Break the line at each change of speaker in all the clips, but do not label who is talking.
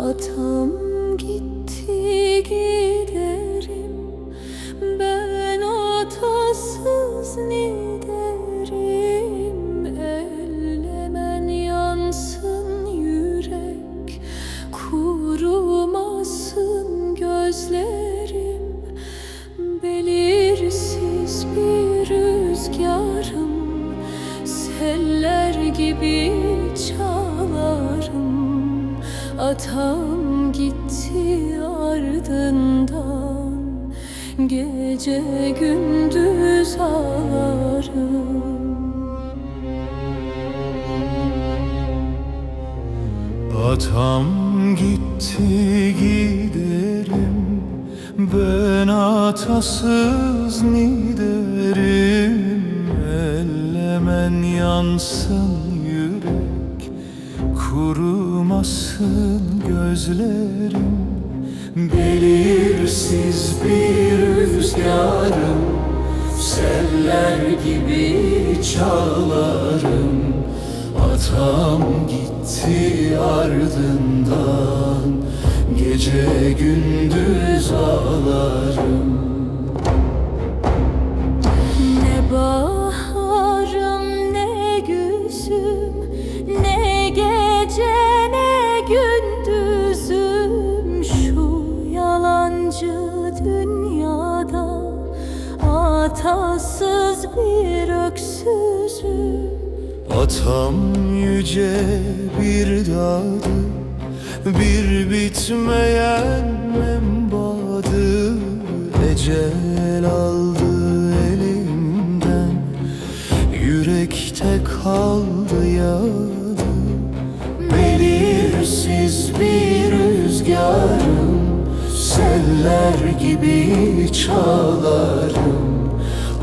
Atam gitti giderim. Ben atasız ne derim Ellemen yansın yürek. Kurumasın gözlerim. Belirsiz bir rüzgarım. Seller gibi Atam gitti ardından. Gece gündüz ağlarım.
Atam gitti giderim. Ben atasız niderim. Ellemen yansın yürek Kurumasın gözlerim. Belirsiz bir rüzgarım. Seller gibi çalarım Atam gitti ardından. Gece gündüz ağlarım
yalancı dünyada Atasız bir öksüzüm
Atam yüce bir dağdı Bir bitmeyen membadı. Ecel aldı elimden Yürekte kaldı yadı gibi çalarım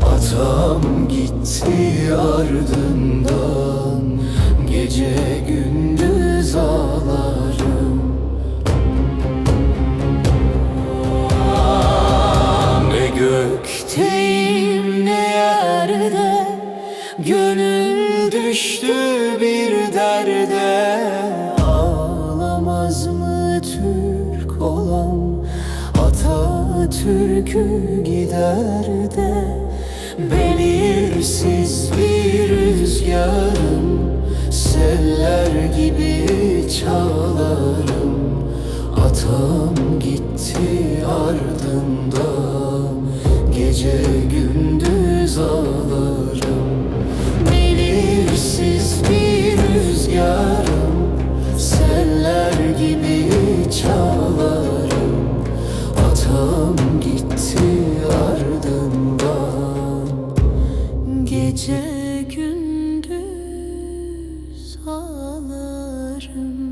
Atam gitti ardından. Gece gündüz ağlarım. Ne gökteyim ne yerde. Gönül düştü bir derde Atatürk'ü gider de Belirsiz bir rüzgarım Seller gibi çalarım. Atam gitti ardından Gece gündüz ağlarım Gece gündüz ağlarım.